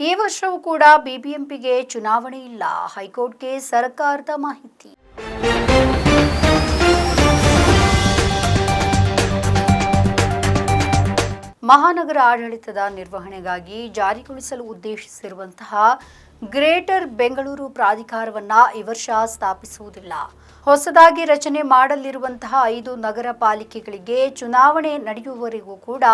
ಈ ವರ್ಷವೂ ಕೂಡ ಬಿಬಿಎಂಪಿಗೆ ಚುನಾವಣೆ ಇಲ್ಲ. ಹೈಕೋರ್ಟ್ಗೆ ಸರ್ಕಾರದ ಮಾಹಿತಿ. ಮಹಾನಗರ ಆಡಳಿತದ ನಿರ್ವಹಣೆಗಾಗಿ ಜಾರಿಗೊಳಿಸಲು ಉದ್ದೇಶಿಸಿರುವಂತಹ ಗ್ರೇಟರ್ ಬೆಂಗಳೂರು ಪ್ರಾಧಿಕಾರವನ್ನು ಈ ವರ್ಷ ಸ್ಥಾಪಿಸುವುದಿಲ್ಲ. ಹೊಸದಾಗಿ ರಚನೆ ಮಾಡಲಿರುವಂತಹ ಐದು ನಗರ ಪಾಲಿಕೆಗಳಿಗೆ ಚುನಾವಣೆ ನಡೆಯುವವರೆಗೂ ಕೂಡ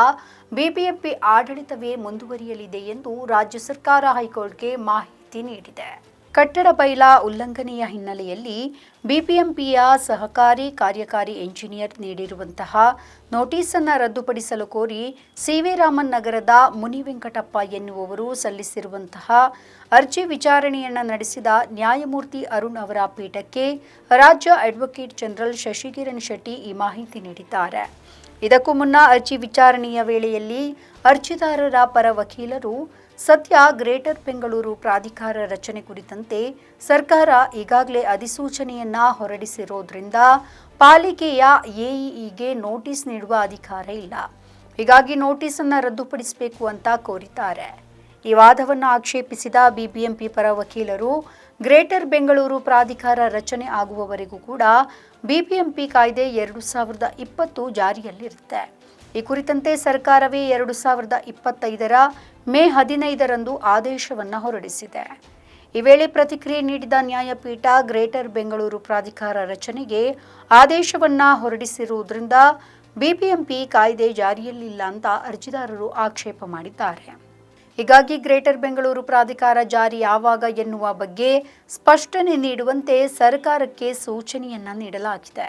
ಬಿಬಿಎಂಪಿ ಆಡಳಿತವೇ ಮುಂದುವರಿಯಲಿದೆ ಎಂದು ರಾಜ್ಯ ಸರ್ಕಾರ ಹೈಕೋರ್ಟ್ಗೆ ಮಾಹಿತಿ ನೀಡಿದೆ. ಕಟ್ಟಡ ಬೈಲ ಉಲ್ಲಂಘನೆಯ ಹಿನ್ನೆಲೆಯಲ್ಲಿ ಬಿಬಿಎಂಪಿಯ ಸಹಕಾರಿ ಕಾರ್ಯಕಾರಿ ಎಂಜಿನಿಯರ್ ನೀಡಿರುವಂತಹ ನೋಟಿಸನ್ನು ರದ್ದುಪಡಿಸಲು ಕೋರಿ ಸಿವಿ ರಾಮನ್ ನಗರದ ಮುನಿವೆಂಕಟಪ್ಪ ಎನ್ನುವವರು ಸಲ್ಲಿಸಿರುವಂತಹ ಅರ್ಜಿ ವಿಚಾರಣೆಯನ್ನು ನಡೆಸಿದ ನ್ಯಾಯಮೂರ್ತಿ ಅರುಣ್ ಅವರ ಪೀಠಕ್ಕೆ ರಾಜ್ಯ ಅಡ್ವೊಕೇಟ್ ಜನರಲ್ ಶಶಿಕಿರಣ್ ಶೆಟ್ಟಿ ಈ ಮಾಹಿತಿ ನೀಡಿದ್ದಾರೆ. ಇದಕ್ಕೂ ಮುನ್ನ ಅರ್ಜಿ ವಿಚಾರಣೆಯ ವೇಳೆಯಲ್ಲಿ ಅರ್ಜಿದಾರರ ಪರ ವಕೀಲರು ಸದ್ಯ ಗ್ರೇಟರ್ ಬೆಂಗಳೂರು ಪ್ರಾಧಿಕಾರ ರಚನೆ ಕುರಿತಂತೆ ಸರ್ಕಾರ ಈಗಾಗಲೇ ಅಧಿಸೂಚನೆಯನ್ನ ಹೊರಡಿಸಿರೋದ್ರಿಂದ ಪಾಲಿಕೆಯ ಎಇಇಗೆ ನೋಟಿಸ್ ನೀಡುವ ಅಧಿಕಾರ ಇಲ್ಲ. ಹೀಗಾಗಿ ನೋಟಿಸ್ ಅನ್ನ ರದ್ದುಪಡಿಸಬೇಕು ಅಂತ ಕೋರಿದ್ದಾರೆ. ಈ ವಾದವನ್ನು ಆಕ್ಷೇಪಿಸಿದ ಬಿಬಿಎಂಪಿ ಪರ ವಕೀಲರು ಗ್ರೇಟರ್ ಬೆಂಗಳೂರು ಪ್ರಾಧಿಕಾರ ರಚನೆ ಆಗುವವರೆಗೂ ಕೂಡ ಬಿಬಿಎಂಪಿ ಕಾಯ್ದೆ ಎರಡು ಸಾವಿರದ ಇಪ್ಪತ್ತು ಜಾರಿಯಲ್ಲಿರುತ್ತೆ. ಈ ಕುರಿತಂತೆ ಸರ್ಕಾರವೇ ಎರಡು ಸಾವಿರದ ಇಪ್ಪತ್ತೈದರ ಮೇ ಹದಿನೈದರಂದು ಆದೇಶವನ್ನು ಹೊರಡಿಸಿದೆ. ಈ ವೇಳೆ ಪ್ರತಿಕ್ರಿಯೆ ನೀಡಿದ ನ್ಯಾಯಪೀಠ ಗ್ರೇಟರ್ ಬೆಂಗಳೂರು ಪ್ರಾಧಿಕಾರ ರಚನೆಗೆ ಆದೇಶವನ್ನ ಹೊರಡಿಸಿರುವುದರಿಂದ ಬಿಬಿಎಂಪಿ ಕಾಯ್ದೆ ಜಾರಿಯಲ್ಲಿಲ್ಲ ಅಂತ ಅರ್ಜಿದಾರರು ಆಕ್ಷೇಪ ಮಾಡಿದ್ದಾರೆ. ಹೀಗಾಗಿ ಗ್ರೇಟರ್ ಬೆಂಗಳೂರು ಪ್ರಾಧಿಕಾರ ಜಾರಿ ಯಾವಾಗ ಎನ್ನುವ ಬಗ್ಗೆ ಸ್ಪಷ್ಟನೆ ನೀಡುವಂತೆ ಸರ್ಕಾರಕ್ಕೆ ಸೂಚನೆಯನ್ನ ನೀಡಲಾಗಿದೆ.